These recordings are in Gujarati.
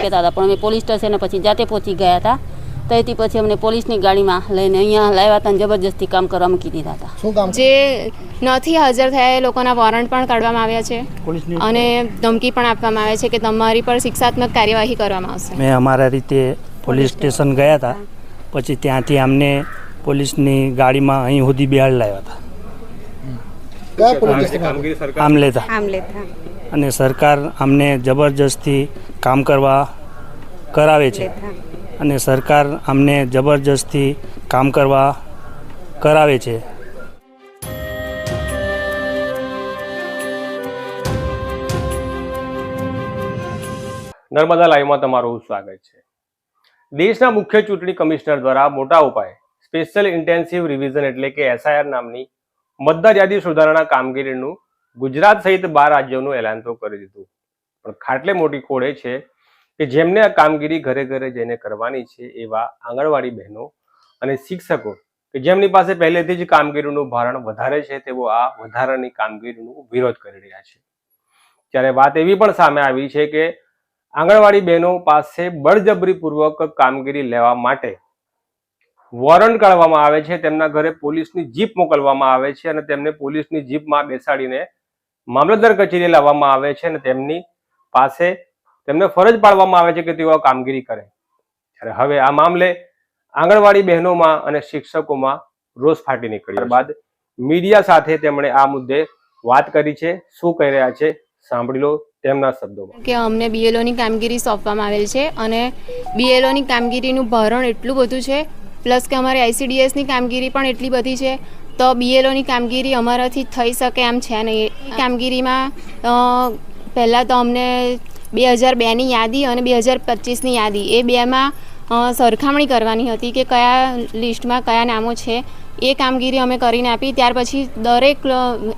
કહેતા હતા પણ અમે પોલીસ સ્ટેશને પછી જાતે પહોંચી ગયા હતા. તેથી પછી અમને પોલીસની ગાડીમાં લઈને અહીંયા લાવ્યા હતા અને જબરજસ્તી કામ કરવા મૂકી દીધા હતા. જે નથી હાજર થયા એ લોકોના વોરંટ પણ કાઢવામાં આવ્યા છે. અને ધમકી પણ આપવામાં આવે છે કે તમારી પર શિક્ષાત્મક કાર્યવાહી કરવામાં આવશે. મેં અમારા રીતે પોલીસ સ્ટેશન ગયા હતા. પછી ત્યાંથી અમને પોલીસની ગાડીમાં અહીં સુધી બિહાર લાવ્યા હતા. આમ લેતા. આમ લેતા. અને સરકાર અમને જબરજસ્તી કામ કરવા કરાવે છે. અને સરકાર અમને જબરજસ્તી કામ કરવા કરાવે છે. નર્મદા લાઈવમાં તમારું સ્વાગત છે. દેશના મુખ્ય ચૂંટણી કમિશનર દ્વારા મોટા ઉપાય, સ્પેશિયલ ઇન્ટેન્સિવ રિવિઝન એટલે કે એસઆઈઆર નામની મતદાર યાદી સુધારણા કામગીરીનું ગુજરાત સહિત બાર રાજ્યોનું એલાન તો કરી દીધું. પણ ખાટલે મોટી ખોળે છે કે જેમને આ કામગીરી ઘરે ઘરે જઈને કરવાની છે એવા આંગણવાડી બહેનો અને શિક્ષકો કે જેમની પાસે પહેલેથી જ કામગીરીનું ભારણ વધારે છે તેઓ આ વધારાની કામગીરીનો વિરોધ કરી રહ્યા છે. ત્યારે વાત એવી પણ સામે આવી છે કે આંગણવાડી બહેનો પાસે બળજબરીપૂર્વક કામગીરી લેવા માટે વોરંટ કાઢવામાં આવે છે, તેમના ઘરે પોલીસની જીપ મોકલવામાં આવે છે અને તેમને પોલીસની જીપમાં બેસાડીને મામલતદાર કચેરી લાવવામાં આવે છે અને તેમની પાસે તેમને ફરજ પાડવામાં આવે છે કે તેઓ કામગીરી કરે. ત્યારે હવે આ મામલે આંગણવાડી બહેનોમાં અને શિક્ષકોમાં રોષ ફાટી નીકળ્યો બાદ મીડિયા સાથે તેમણે આ મુદ્દે વાત કરી છે, શું કહી રહ્યા છે, સાંભળી લો તેમના શબ્દોમાં. કે અમને બીએલઓની કામગીરી સોંપવામાં આવેલ છે અને બીએલઓની કામગીરીનું ભારણ એટલું બધું છે, પ્લસ કે અમારી આઈસીડીએસની કામગીરી પણ એટલી બધી છે તો બીએલઓની કામગીરી અમારાથી થઈ શકે એમ છે નહીં કામગીરીમાં પહેલાં તો અમને બે હજાર બેની યાદી અને બે હજાર પચીસની યાદી. એ બેમાં સરખામણી કરવાની હતી કે કયા લિસ્ટમાં કયા નામો છે, એ કામગીરી અમે કરીને આપી. ત્યાર પછી દરેક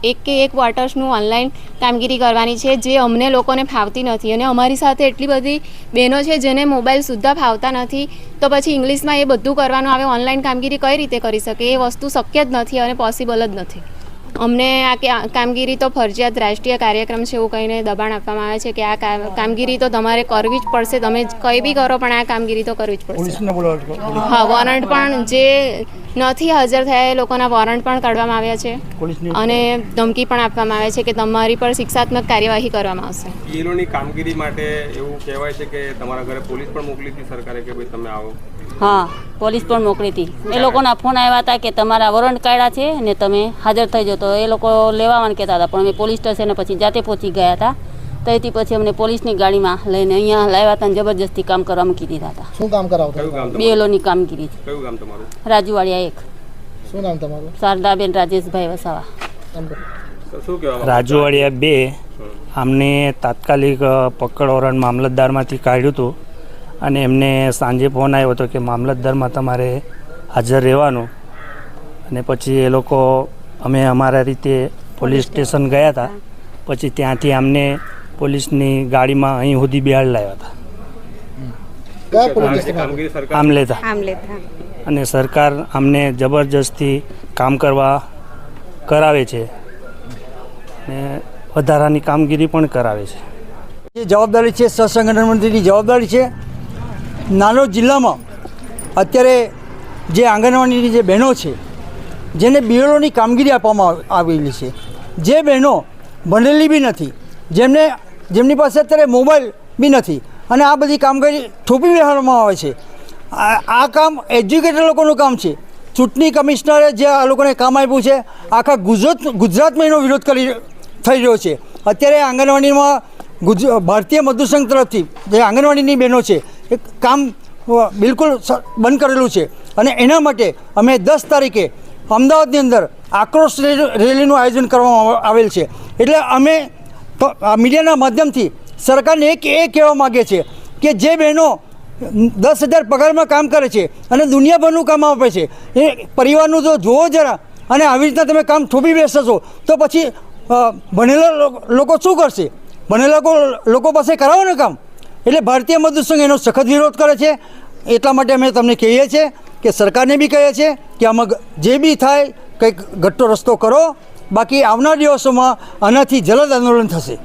એક કે એક વોટર્સનું ઓનલાઈન કામગીરી કરવાની છે, જે અમને લોકોને ફાવતી નથી. અને અમારી સાથે એટલી બધી બહેનો છે જેને મોબાઈલ સુદ્ધા ફાવતા નથી. તો પછી ઇંગ્લિશમાં એ બધું કરવાનું આવે ઓનલાઈન કામગીરી કઈ રીતે કરી શકે? એ વસ્તુ શક્ય જ નથી અને પોસિબલ જ નથી. અમને આ કામગીરી તો ફરજિયાત રાષ્ટ્રીય કાર્યક્રમ છે એવું કહીને દબાણ આપવામાં આવે છે કે આ કામગીરી તો તમારે કરવી જ પડશે. તમે કંઈ બી કરો પણ આ કામગીરી તો કરવી જ પડશે. હા વોરંટ પણ જે નથી હાજર થયા એ લોકોના વોરંટ પણ કાઢવામાં આવ્યા છે. અને ધમકી પણ આપવામાં આવે છે કે તમારી પર શિક્ષાત્મક કાર્યવાહી કરવામાં આવશે. કામગીરી માટે એવું કહેવાય છે કે તમારા ઘરે પોલીસ પણ મોકલી હતી સરકારે કે ભાઈ તમે આવો? હા પોલીસ પણ મોકલી હતી એ લોકોના ફોન આવ્યા હતા કે તમારા વોરંટ કાઢ્યા છે ને તમે હાજર થઈ જાઓ. તો એ લોકો લેવાવાનું કહેતા હતા પણ અમે પોલીસ સ્ટેશને પછી જાતે પહોંચી ગયા હતા. ત્યાંથી પછી અમને પોલીસની ગાડીમાં લઈને અહીંયા લાવ્યા હતા અને જબરજસ્તી કામ કરવા મૂકી દીધા હતા. શું કામ કરાવતા બેલોની કામગીરી કયું ગામ તમારું? રાજુવાડિયા એક. શું નામ તમારું? શારદાબેન રાજેશભાઈ વસાવા. રાજુવાડિયા બે અમને તાત્કાલિક પકડ વોરંટ મામલતદારમાંથી કાઢ્યું હતું. અને એમને સાંજે ફોન આવ્યો હતો કે મામલતદારમાં તમારે હાજર રહેવાનું. અને પછી એ લોકો અમે અમારા રીતે પોલીસ સ્ટેશન ગયા હતા. પછી ત્યાંથી અમને પોલીસની ગાડીમાં અહીં સુધી બિહાર લાવ્યા હતા. આમ લેતા. અને સરકાર અમને જબરજસ્તી કામ કરવા કરાવે છે. ને વધારાની કામગીરી પણ કરાવે છે. જે જવાબદારી છે સહસંગઠન મંત્રીની જવાબદારી છે. નાનો જિલ્લામાં અત્યારે જે આંગણવાડીની જે બહેનો છે, જેને બીએલઓની કામગીરી આપવામાં આવેલી છે. જે બહેનો ભણેલી બી નથી, જેમને, જેમની પાસે અત્યારે મોબાઈલ બી નથી અને આ બધી કામગીરી થોપી બેહાડવામાં આવે છે. આ કામ એજ્યુકેટેડ લોકોનું કામ છે. ચૂંટણી કમિશનરે જે આ લોકોને કામ આપ્યું છે, આખા ગુજરાત, ગુજરાતમાં એનો વિરોધ કરી થઈ રહ્યો છે. અત્યારે આંગણવાડીમાં ગુજ, ભારતીય મધુસંઘ તરફથી જે આંગણવાડીની બહેનો છે એ કામ બિલકુલ બંધ કરેલું છે. અને એના માટે અમે દસ તારીખે અમદાવાદની અંદર આક્રોશ રેલી- રેલીનું આયોજન કરવામાં આવેલ છે. એટલે અમે મીડિયાના માધ્યમથી સરકારને એક એ કહેવા માગે છે કે જે બહેનો દસ હજાર પગારમાં કામ કરે છે અને દુનિયાભરનું કામ આપે છે, એ પરિવારનું જો જુઓ જરા અને આવી રીતના તમે કામ થોભી બેસશો તો પછી ભણેલા લોકો શું કરશે? ભણેલા લોકો પાસે કરાવો ને કામ? એટલે ભારતીય મજદૂર સંઘ એનો સખત વિરોધ કરે છે. એટલા માટે અમે તમને કહીએ છીએ કે સરકારને બી કહીએ છીએ કે આમાં જે બી થાય કંઈક ઘટ્ટો રસ્તો કરો. બાકી આવનાર દિવસોમાં આનાથી જલદ આંદોલન થશે.